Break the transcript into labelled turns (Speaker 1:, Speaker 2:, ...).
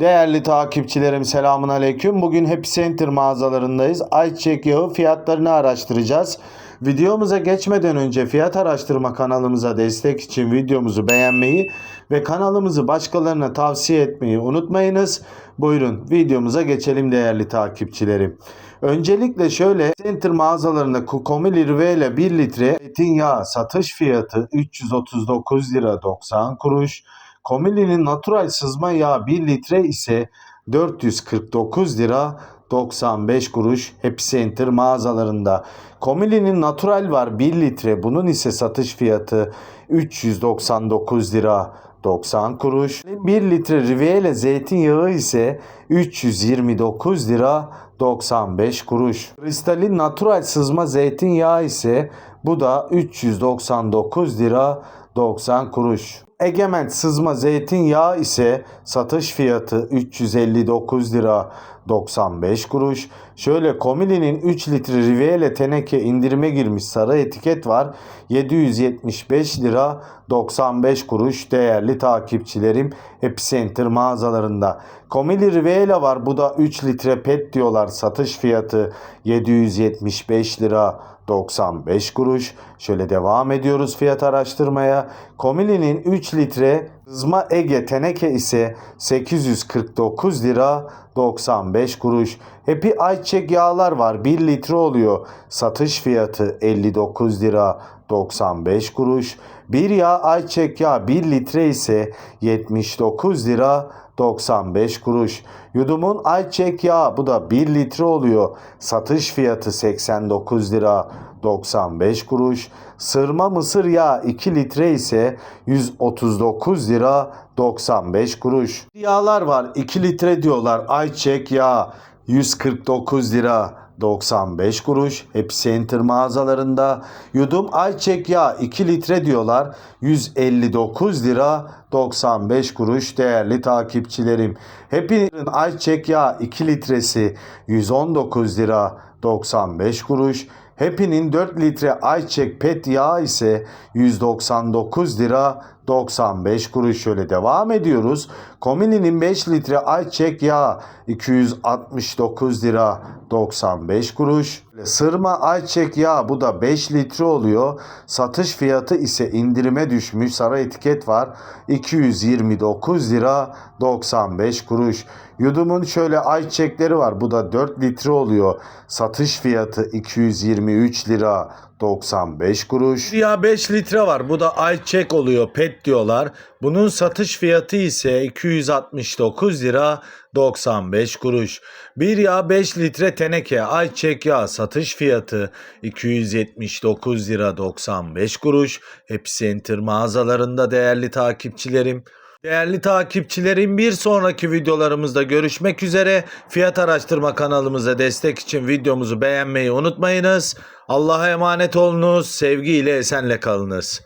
Speaker 1: Değerli takipçilerim selamun aleyküm. Bugün Happy Center mağazalarındayız. Ayçiçek yağı fiyatlarını araştıracağız. Videomuza geçmeden önce fiyat araştırma kanalımıza destek için videomuzu beğenmeyi ve kanalımızı başkalarına tavsiye etmeyi unutmayınız. Buyurun videomuza geçelim değerli takipçilerim. Öncelikle şöyle Center mağazalarında Kukomili Rivela 1 litre zeytinyağı satış fiyatı 339 lira 90 kuruş. Komili'nin natural sızma yağı 1 litre ise 449 lira 95 kuruş Happy Center mağazalarında. Komili'nin natural var 1 litre bunun ise satış fiyatı 399 lira 90 kuruş. 1 litre Riviera zeytinyağı ise 329 lira 95 kuruş. Kristalin natural sızma zeytinyağı ise bu da 399 lira 90 kuruş. Egemen sızma zeytinyağı ise satış fiyatı 359 lira 95 kuruş. Şöyle Komili'nin 3 litre Riviera teneke indirime girmiş sarı etiket var. 775 lira 95 kuruş değerli takipçilerim Epicenter mağazalarında. Komili Riviera var bu da 3 litre pet diyorlar satış fiyatı 775 lira 95 kuruş. Şöyle devam ediyoruz fiyat araştırmaya. Komili'nin 3 litre Hızma Ege teneke ise 849 lira 95 kuruş. Happy Ayçiçek yağlar var 1 litre oluyor. Satış fiyatı 59 lira 95 kuruş. Bir yağ ayçiçek yağı 1 litre ise 79 lira 95 kuruş. Yudumun ayçiçek yağı bu da 1 litre oluyor. Satış fiyatı 89 lira 95 kuruş. Sırma mısır yağı 2 litre ise 139 lira 95 kuruş. Yağlar var 2 litre diyorlar ayçiçek yağı 149 lira 95 kuruş. Hepsi Center mağazalarında. Yudum ayçiçek yağı 2 litre diyorlar. 159 lira 95 kuruş değerli takipçilerim. Hepinizin ayçiçek yağı 2 litresi 119 lira 95 kuruş. Happy'nin 4 litre ayçiçek pet yağı ise 199 lira 95 kuruş şöyle devam ediyoruz. Komili'nin 5 litre ayçiçek yağı 269 lira 95 kuruş. Sırma ayçiçek yağı bu da 5 litre oluyor. Satış fiyatı ise indirime düşmüş. Sarı etiket var. 229 lira 95 kuruş. Yudumun şöyle ayçiçekleri var. Bu da 4 litre oluyor. Satış fiyatı 223 lira 95 kuruş. Ya 5 litre var. Bu da ayçiçek oluyor. Pet diyorlar. Bunun satış fiyatı ise 269 lira 95 kuruş. Bir yağ 5 litre teneke ayçiçek yağı satış fiyatı 279 lira 95 kuruş. Hepsi Center mağazalarında değerli takipçilerim. Değerli takipçilerim bir sonraki videolarımızda görüşmek üzere. Fiyat araştırma kanalımıza destek için videomuzu beğenmeyi unutmayınız. Allah'a emanet olunuz. Sevgiyle esenle kalınız.